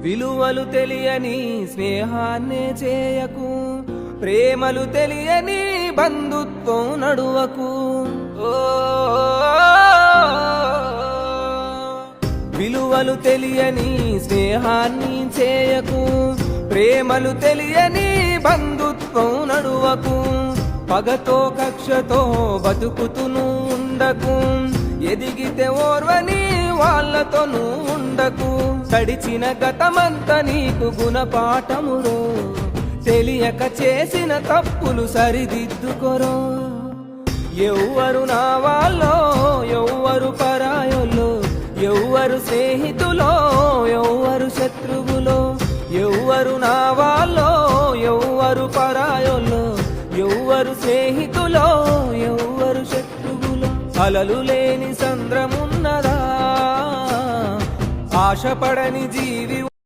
విలువలు తెలియని స్నేహాన్నే చేయకు ప్రేమలు తెలియని బంధుత్వం నడువకు. ఓ విలువలు తెలియని స్నేహాన్ని చేయకు ప్రేమలు తెలియని బంధుత్వం నడువకు. పగతో కక్షతో బతుకుతును ఉండకు ఎదిగితే ఓర్వని వాళ్ళతోనూ ఉండకు. తడిచిన గతమంత నీకు గుణపాఠమురో. తెలియక చేసిన తప్పులు సరిదిద్దుకొరో. ఎవ్వరు నా వాళ్ళో ఎవ్వరు పరాయోలో ఎవ్వరు స్నేహితులో ఎవ్వరు శత్రువులో. ఎవ్వరు నా వాళ్ళో ఎవ్వరు పరాయోలో ఎవ్వరు స్నేహితులో ఎవ్వరు శత్రువులో. అలలు లేని సంద్రమున్నదా? ఆశపడని జీవి